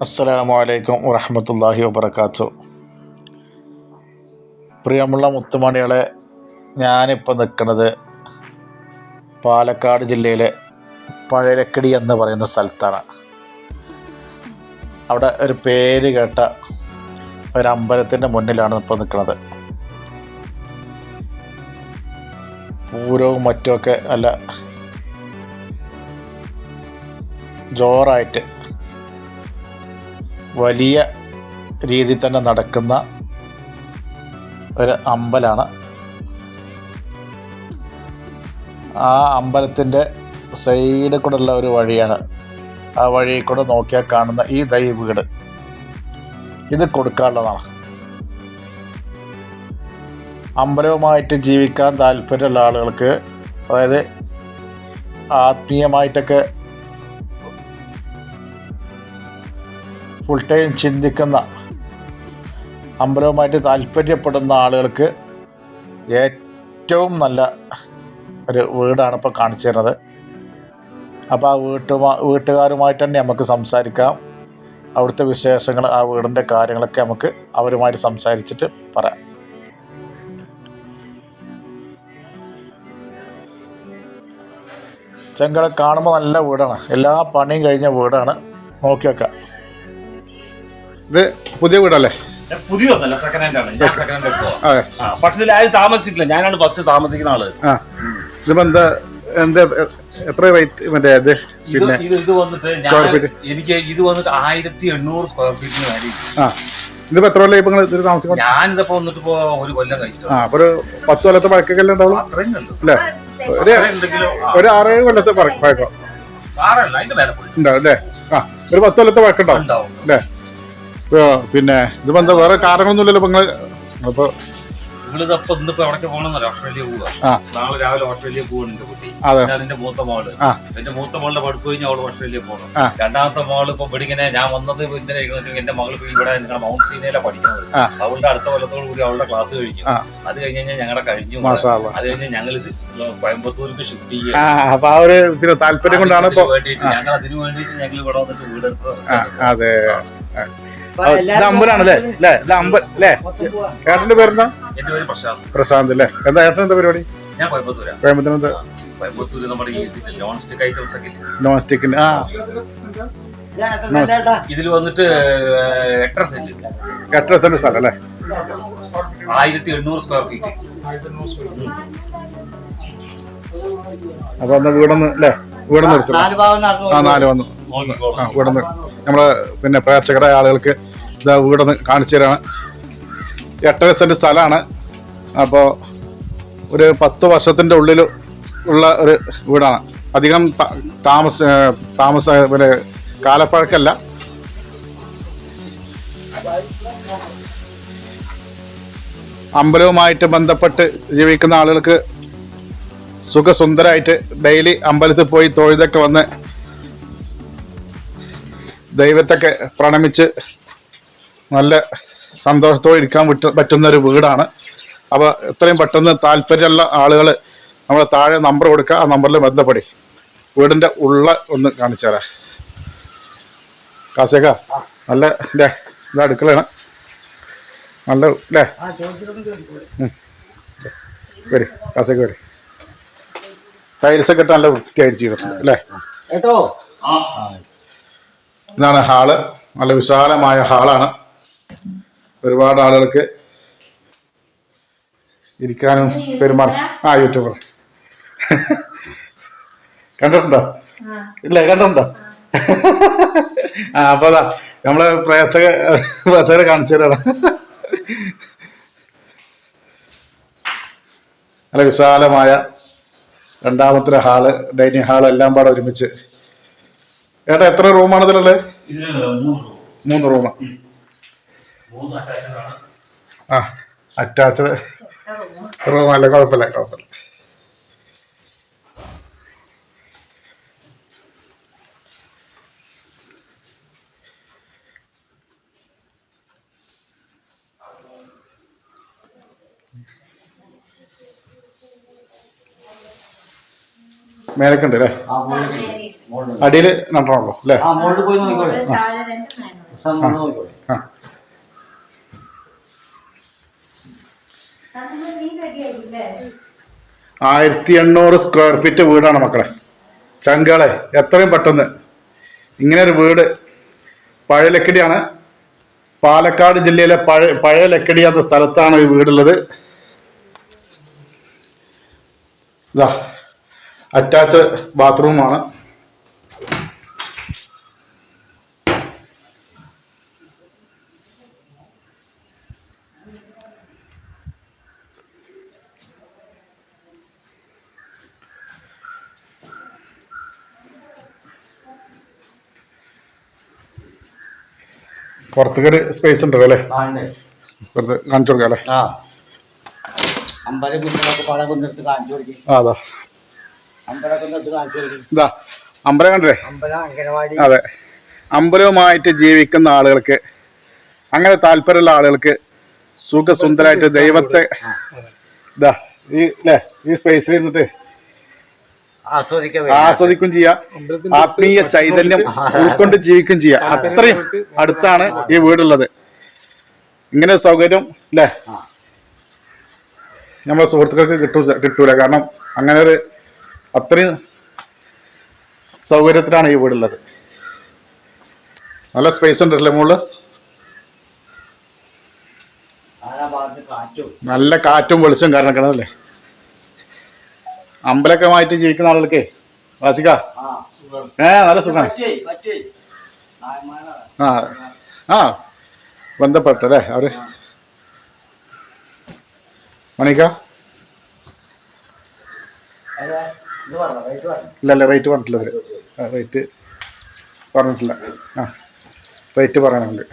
അസ്സലാമു അലൈക്കും വറഹമത്തല്ലാഹി വബർക്കാത്തു പ്രിയമുള്ള മുത്തുമണികളെ ഞാനിപ്പോൾ നിൽക്കുന്നത് പാലക്കാട് ജില്ലയിലെ പഴയക്കടി എന്ന് പറയുന്ന സ്ഥലത്താണ്. അവിടെ ഒരു പേര് കേട്ട ഒരു അമ്പലത്തിന്റെ മുന്നിലാണ് ഇപ്പോൾ നിൽക്കുന്നത് പൂരവും മറ്റുമൊക്കെ നല്ല ജോറായിട്ട് വലിയ രീതിയിൽ തന്നെ നടക്കുന്ന ഒരു അമ്പലമാണ് ആ അമ്പലത്തിന്റെ സൈഡിൽ കൂടെയുള്ള ഒരു വഴിയാണ്. ആ വഴിയിൽ കൂടെ നോക്കിയാൽ കാണുന്ന ഈ ദൈ വീട് ഇത് കൊടുക്കാനുള്ളതാണ്. അമ്പലവുമായിട്ട് ജീവിക്കാൻ താല്പര്യമുള്ള ആളുകൾക്ക് അതായത് ആത്മീയമായിട്ടൊക്കെ ഫുൾ ടൈം ചിന്തിക്കുന്ന അമ്പലവുമായിട്ട് താല്പര്യപ്പെടുന്ന ആളുകൾക്ക് ഏറ്റവും നല്ല ഒരു വീടാണ് ഇപ്പോൾ കാണിച്ചു തരുന്നത്. അപ്പോൾ ആ വീട്ടുമാ വീട്ടുകാരുമായിട്ട് തന്നെ നമുക്ക് സംസാരിക്കാം. അവിടുത്തെ വിശേഷങ്ങൾ ആ വീടിന്റെ കാര്യങ്ങളൊക്കെ നമുക്ക് അവരുമായിട്ട് സംസാരിച്ചിട്ട് പറയാം. ചെങ്കളെ കാണുമ്പോൾ നല്ല വീടാണ്. എല്ലാ പണിയും കഴിഞ്ഞ വീടാണ്. നോക്കി വെക്കാം. ഇത് പുതിയ വീടല്ലേ? പുതിയ സെക്കൻഡ് ഹാൻഡ് ആണ്. ഞാൻ സെക്കൻഡ് ഹാൻഡ് എടുത്തോ അതെ. ആ പക്ഷെ ഇതിൽ ആരും താമസിച്ചിട്ടില്ല. ഞാനാണ് ഫസ്റ്റ് താമസിക്കുന്ന ആൾ. ആ. ഇതിപ്പോ എന്താ എന്താ എത്ര റേറ്റ് മറ്റേ അത് ഇത് പിന്നെ ഇത് ഇത് വന്നിട്ട് Square ഞാൻ എനിക്ക് ഇത് വന്നിട്ട് ആയിരത്തി എണ്ണൂറ് സ്ക്വയർ ഫീറ്റിന് വേണ്ടി. ആ. ഇതിപ്പോ എത്ര കൊല്ലം ഇപ്പൊ നിങ്ങൾ ഇതിൽ ഞാനിതിപ്പോ വന്നിട്ട് ഇപ്പോ ഒരു കൊല്ലം കഴിച്ചു ആ അപ്പൊ ഒരു പത്ത് കൊല്ലത്തെ പഴക്കൊക്കെ ഉണ്ടാവുള്ളൂ? അത്രയും കണ്ടു അല്ലേ? ഒരു എന്തെങ്കിലും ഒരു ആറേഴ് കൊല്ലത്തെ പഴ- പഴക്കം? ആറല്ല അതിന്റെ പോയി. ഉണ്ടാവും അല്ലേ? ആ ഒരു പത്ത് കൊല്ലത്തെ പഴക്കം ഉണ്ടാവും. ഉണ്ടാവും. അല്ലേ? പിന്നെ ഇതിപ്പോ എന്താ വേറെ കാരണങ്ങളൊന്നുമില്ലല്ലോ ഇപ്പൊ നിങ്ങൾ. അപ്പൊ ഇവളിതപ്പോ ഇന്നിപ്പോ എവിടേക്ക് പോകണമെന്നല്ല ഓസ്ട്രേലിയ പോവുക ആ. നാളെ രാവിലെ ഓസ്ട്രേലിയ പോവാണ് എന്റെ കുട്ടി. അതെ. അതിന്റെ മൂത്ത മോൾ. ആ. എന്റെ മൂത്ത മോളുടെ പഠിപ്പ് കഴിഞ്ഞ് അവൾ ഓസ്ട്രേലിയ പോകണം ആ. രണ്ടാമത്തെ മോൾ ഇപ്പൊ ഞാൻ വന്നത് എന്റെ മകൾ ഇപ്പൊ ഇവിടെ നിങ്ങളുടെ മൗണ്ട് സീനയിലാണ് പഠിക്കുന്നത്. ആ. അവളുടെ അടുത്ത കൊല്ലത്തോടു കൂടി അവളുടെ ക്ലാസ് കഴിഞ്ഞു. ആ. അത് കഴിഞ്ഞ് കഴിഞ്ഞാൽ ഞങ്ങളുടെ കഴിഞ്ഞു. മാഷാ അല്ലാ. അത് കഴിഞ്ഞ് ഞങ്ങൾ ഇത് കോയമ്പത്തൂർക്ക് ഷിഫ്റ്റ് ആ അപ്പൊ ആ ഒരു പിന്നെ താല്പര്യം കൊണ്ടാണ് ഇപ്പൊ വേണ്ടിയിട്ട് ഞങ്ങൾ അതിന് വേണ്ടിയിട്ട് ഞങ്ങൾ ഇവിടെ വന്നിട്ട് വീടെടുത്തത് ആ അതെ. ആ. ഇത് അമ്പലാണല്ലേ അല്ലേ ഇത് അമ്പൽ അല്ലേ? ഏട്ടന്റെ പേരെന്താ? എന്റെ പേര് പ്രശാന്ത്. പ്രശാന്ത് അല്ലേ? എന്താ ഏട്ടൻ എന്താ പരിപാടി? ഞാൻ കോയമ്പത്തൂരാണ് കോയമ്പത്തൂര് നമ്മുടെ ഈ നോൺ സ്റ്റിക് ഐറ്റംസ് ഒക്കെ ഇല്ലേ? നോൺ സ്റ്റിക്കിന് ആ ഇതിൽ വന്നിട്ട് എട്ടര സെന്റ് എട്ടര സെന്റ് സ്ഥലം അല്ലേ? ആയിരത്തി എണ്ണൂറ് സ്ക്വയർ ഫീറ്റ് അപ്പൊ എന്നാ വീടൊന്ന് അല്ലേ? വീടൊന്ന് എടുത്തു? ആ നാല് വന്നു. ആ വീടൊന്ന് നമ്മളെ പിന്നെ പ്രേക്ഷകരായ ആളുകൾക്ക് ഇതാ വീടൊന്ന് കാണിച്ചു തരാണ്. എട്ടര സെന്റ് സ്ഥലമാണ്. അപ്പോൾ ഒരു പത്ത് വർഷത്തിന്റെ ഉള്ളിൽ ഉള്ള ഒരു വീടാണ്. അധികം താമസ താമസ പിന്നെ കാലപ്പഴക്കല്ല. അമ്പലവുമായിട്ട് ബന്ധപ്പെട്ട് ജീവിക്കുന്ന ആളുകൾക്ക് സുഖസുന്ദരമായിട്ട് ഡെയിലി അമ്പലത്തിൽ പോയി തൊഴുതൊക്കെ വന്ന് ദൈവത്തൊക്കെ പ്രണമിച്ച് നല്ല സന്തോഷത്തോടെ ഇരിക്കാൻ വിട്ട പറ്റുന്ന ഒരു വീടാണ്. അപ്പോൾ എത്രയും പെട്ടെന്ന് താല്പര്യമുള്ള ആളുകൾ നമ്മൾ താഴെ നമ്പർ കൊടുക്കുക. ആ നമ്പറിൽ ബന്ധപ്പെടി. വീടിന്റെ ഉള്ള ഒന്ന് കാണിച്ചു തരാം. കാസേക്ക നല്ല അല്ലേ ഇത് അടുക്കളയാണ്. നല്ല അല്ലേ വരി കാസേക്ക വരി. ടൈൽസൊക്കെ ഇട്ട് നല്ല വൃത്തിയായിട്ട് ചെയ്തിട്ടുണ്ട് അല്ലേ കേട്ടോ? ഇതാണ് ഹാൾ. നല്ല വിശാലമായ ഹാളാണ്. ഒരുപാട് ആളുകൾക്ക് ഇരിക്കാനും പെരുമാറി ആ യൂട്യൂബർ. കണ്ടിട്ടുണ്ടോ? ഇല്ല കണ്ടിട്ടുണ്ടോ? ആ അപ്പൊ അതാ നമ്മളെ പ്രേക്ഷക പ്രേക്ഷകരെ കാണിച്ചു തരാണ് നല്ല വിശാലമായ രണ്ടാമത്തെ ഹാൾ ഡൈനിങ് ഹാൾ എല്ലാം പാടെ ഒരുമിച്ച്. ഏട്ടാ എത്ര റൂമാണ് ഇതിലുള്ളത് മൂന്ന് റൂമ് മൂന്ന് റൂം മൂന്ന് attached ആണ്. ആ അറ്റാച്ച്ഡ് റൂമല്ല അല്ല കുഴപ്പമില്ല. കുഴപ്പമില്ല മേലക്കുണ്ട് അല്ലേ? അടിയിൽ രണ്ടെണ്ണമുള്ളൂ അല്ലേ? ആ മുകളിൽ പോയി നോക്കിക്കോളെ. താഴെ രണ്ട് മേനുണ്ട് സംഭവം നോക്കിക്കോളൂ. ആ. ആയിരത്തി എണ്ണൂറ് സ്ക്വയർ ഫീറ്റ് വീടാണ് മക്കളെ. ചങ്കളെ എത്രയും പെട്ടെന്ന്. ഇങ്ങനെ ഒരു വീട് പഴയ ലക്കിടിയാണ്. പാലക്കാട് ജില്ലയിലെ പഴയ പഴയ ലക്കിടി എന്ന സ്ഥലത്താണ് ഈ വീടുള്ളത്. ഇതാ അറ്റാച്ച് ബാത്റൂമാണ് പുറത്തേക്കൊരു സ്പേസ് ഉണ്ടല്ലോ അല്ലേ. വെറുതെ കാണിച്ചു കൊടുക്കാം അല്ലേ? അതാ. ഇതാ അമ്പലം കണ്ടില്ലേ? അംഗനവാടി. അതെ. അമ്പലവുമായിട്ട് ജീവിക്കുന്ന ആളുകൾക്ക് അങ്ങനെ താല്പര്യമുള്ള ആളുകൾക്ക് സുഖസുന്ദരായിട്ട് ദൈവത്തെ ഇതാ ഈ അല്ലേ ഈ സ്പേസിൽ ഇരുന്നിട്ട് ആസ്വദിക്കും ചെയ്യാം. ആത്മീയ ചൈതന്യം ഉൾക്കൊണ്ട് ജീവിക്കും ചെയ്യാം. അത്രയും അടുത്താണ് ഈ വീടുള്ളത്. ഇങ്ങനെ സൗകര്യം അല്ലേ നമ്മളെ സുഹൃത്തുക്കൾക്ക് കിട്ടൂ കിട്ടൂല. കാരണം അങ്ങനെ ഒരു അത്രയും സൗകര്യത്തിലാണ് ഈ വീടുള്ളത്. നല്ല സ്പേസ് ഉണ്ടല്ലേ മുകളിൽ നല്ല കാറ്റും വെളിച്ചം കാരണം കിണറല്ലേ മാറ്റി ജീവിക്കുന്ന ആളുകൾക്ക്. വാസിക്ക ഏ നല്ല സുഖമാണ് ആ. ആ ആ ബന്ധപ്പെട്ടല്ലേ അവർ? മണിക്ക. ഇല്ലല്ല റേറ്റ് പറഞ്ഞിട്ടില്ല റേറ്റ് പറഞ്ഞിട്ടില്ല. ആ റേറ്റ് പറയണമെങ്കിൽ